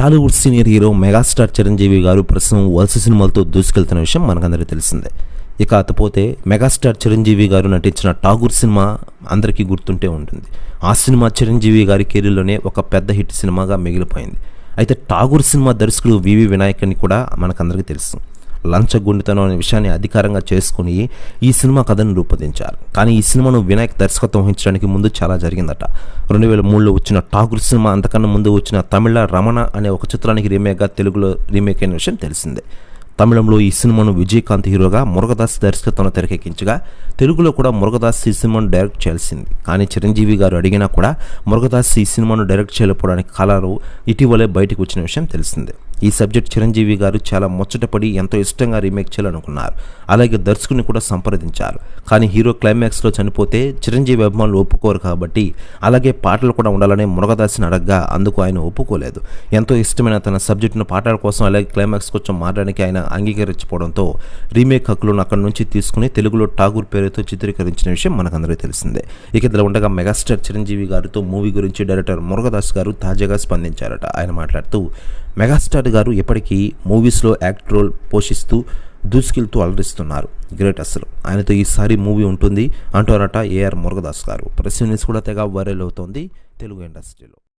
Tollywood senior hero megastar Chiranjeevi garu ప్రస్తుతం వలస సినిమాలతో దూసుకెళ్తున్న విషయం మనకందరికీ తెలిసిందే. ఇక అతపోతే మెగాస్టార్ చిరంజీవి గారు నటించిన ఠాగూర్ సినిమా అందరికీ గుర్తుంటే ఉంటుంది. ఆ సినిమా చిరంజీవి గారి కెరీర్లోనే ఒక పెద్ద హిట్ సినిమాగా మిగిలిపోయింది. అయితే ఠాగూర్ సినిమా దర్శకుడు వివి వినాయక్ అని కూడా మనకందరికీ తెలుసు. లంచగొండితనం అనే విషయాన్ని అధికారంగా చేసుకుని ఈ సినిమా కథను రూపొందించారు. కానీ ఈ సినిమాను వినాయక్ దర్శకత్వం వహించడానికి ముందు చాలా జరిగిందట. రెండు వేల మూడులో వచ్చిన ఠాగూర్ సినిమా అంతకన్నా ముందు వచ్చిన తమిళ రమణ అనే ఒక చిత్రానికి రీమేక్గా తెలుగులో రీమేక్ అయిన విషయం తెలిసిందే. తమిళంలో ఈ సినిమాను విజయకాంత్ హీరోగా మురుగదాస్ దర్శకత్వంలో తెరకెక్కించగా తెలుగులో కూడా మురుగదాస్ ఈ సినిమాను డైరెక్ట్ చేయాల్సింది. కానీ చిరంజీవి గారు అడిగినా కూడా మురుగదాస్ ఈ సినిమాను డైరెక్ట్ చేయలేకపోవడానికి కాలాలు ఇటీవలే బయటకు వచ్చిన విషయం తెలిసిందే. ఈ సబ్జెక్ట్ చిరంజీవి గారు చాలా ముచ్చటపడి ఎంతో ఇష్టంగా రీమేక్ చేయాలనుకున్నారు. అలాగే దర్శకుని కూడా సంప్రదించారు. కానీ హీరో క్లైమాక్స్లో చనిపోతే చిరంజీవి అభిమానులు ఒప్పుకోరు కాబట్టి అలాగే పాటలు కూడా ఉండాలని మురుగదాసిని అడగ్గా అందుకు ఆయన ఒప్పుకోలేదు. ఎంతో ఇష్టమైన తన సబ్జెక్టును పాటల కోసం అలాగే క్లైమాక్స్ కొంచెం మారడానికి ఆయన అంగీకరించకపోవడంతో రీమేక్ హక్కులను అక్కడి నుంచి తీసుకుని తెలుగులో ఠాగూర్ పేరుతో చిత్రీకరించిన విషయం మనకందరికీ తెలిసిందే. ఇక ఇద్దరు ఉండగా మెగాస్టార్ చిరంజీవి గారితో మూవీ గురించి డైరెక్టర్ మురుగదాస్ గారు తాజాగా స్పందించారట. ఆయన మాట్లాడుతూ మెగాస్టార్ గారు ఎప్పటికీ మూవీస్లో యాక్ట్ రోల్ పోషిస్తూ దూసుకెళ్తూ అలరిస్తున్నారు. గ్రేట్ అసలు. ఆయనతో ఈసారి మూవీ ఉంటుంది. అంటారట ఏఆర్ మురుగదాస్ గారు. ప్రెస్ న్యూస్ కూడా తెగ వైరల్ అవుతోంది తెలుగు ఇండస్ట్రీలో.